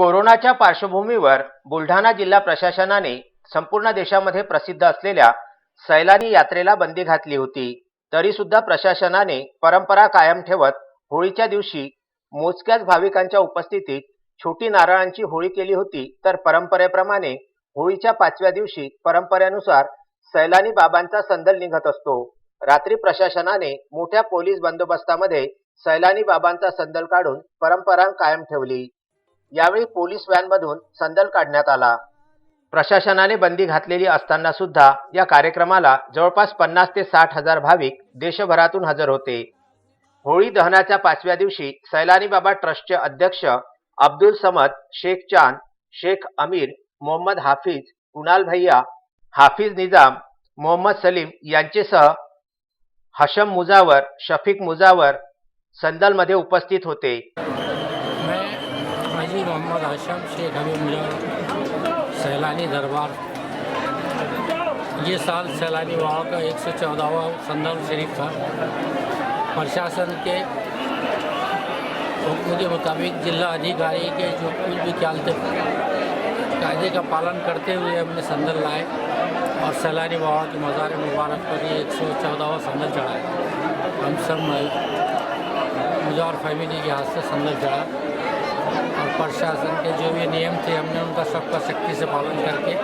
कोरोनाच्या पार्श्वभूमीवर बुलढाणा जिल्हा प्रशासनाने संपूर्ण देशामध्ये प्रसिद्ध असलेल्या सैलानी यात्रेला बंदी घातली होती. तरी सुद्धा प्रशासनाने परंपरा कायम ठेवत होळीच्या दिवशी मोजक्याच भाविकांच्या उपस्थितीत छोटी नारळांची होळी केली होती. तर परंपरेप्रमाणे होळीच्या पाचव्या दिवशी परंपरेनुसार सैलानी बाबांचा संदल निघत असतो. रात्री प्रशासनाने मोठ्या पोलीस बंदोबस्तामध्ये सैलानी बाबांचा संदल काढून परंपरा कायम ठेवली. यावेळी पोलीस व्हॅनमधून संदल काढण्यात आला. प्रशासनाने बंदी घातलेली असताना सुद्धा या कार्यक्रमाला जवळपास पन्नास ते साठ हजार भाविक देशभरातून हजर होते. होळी दहनाच्या पाचव्या दिवशी सैलानी बाबा ट्रस्टचे अध्यक्ष अब्दुल समद शेख चांद शेख अमीर मोहम्मद हाफिज कुणाल भैया हाफिज निजाम मोहम्मद सलीम यांचेसह हशम मुजावर शफीक मुजावर संदलमध्ये उपस्थित होते. हाजी मोहम्मद आशम, शेख हबीब सैलानी दरबार। ये साल सैलानी बाबा का एक सौ चौदहवा संदल शरीफ था। प्रशासन के हुक्म के मुताबिक जिला अधिकारी के जो कुछ भी ख्याल थे, कायदे का पालन करते हुए हमने संदल लाए और सैलानी बाबा के मज़ार मुबारक पर ये एक सौ चौदहवा संदल चढ़ाए हम सब मुजार फैमिली के हाथ से संदल चढ़ा और प्रशासन के जो भी नियम थे हमने उनका सबका सख्ती से पालन करके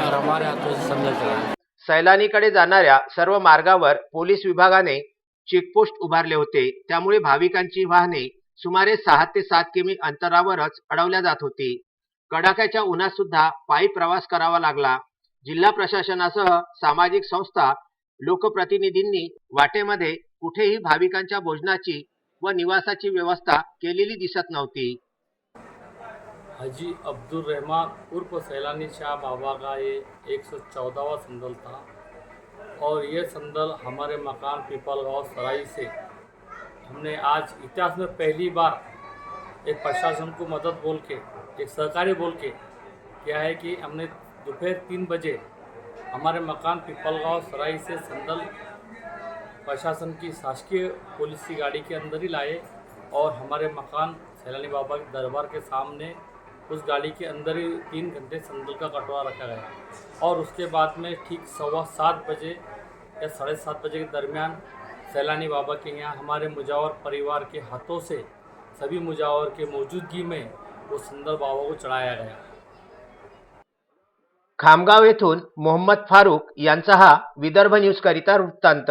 और हमारे हाथों से संदल चला सैलानीकडे जाणाऱ्या सर्व मार्गावर पोलीस विभागाने चेकपोस्ट उभारले होते. त्यामुळे भाविकांची वाहने सुमारे सहा ते सात किमी अंतरावरच अडवल्या जात होती. कडाक्याच्या उन्हात सुद्धा पायी प्रवास करावा लागला. जिल्हा प्रशासनासह सामाजिक संस्था लोकप्रतिनिधींनी वाटेमध्ये कुठेही भाविकांच्या भोजनाची व निवासाची व्यवस्था केलेली दिसत नव्हती. हाजी अब्दुल रहमान उर्फ़ सैलानी शाह बाबा का ये एक सौ चौदहवा संदल था। और ये संदल हमारे मकान पीपल गाँव सराई से। हमने आज इतिहास में पहली बार एक प्रशासन को मदद बोल के, एक सरकारी बोल के क्या है कि हमने दोपहर तीन बजे हमारे मकान पीपल गाँव सराई से संदल प्रशासन की शासकीय पुलिस की गाड़ी के अंदर ही लाए और हमारे मकान सैलानी बाबा के दरबार के सामने उस गाड़ी के अंदर ही तीन घंटे संदल का कटोरा रखा गया। और उसके बाद में ठीक सवा सात बजे या साढ़े सात बजे के दरमियान सैलानी बाबा के यहाँ हमारे मुजावर परिवार के हाथों से सभी मुजावर के मौजूदगी में वो सुंदर बाबा को चढ़ाया गया। खामगाव येथून मोहम्मद फारूक यांचा हा विदर्भ न्यूज करिता वृत्तांत.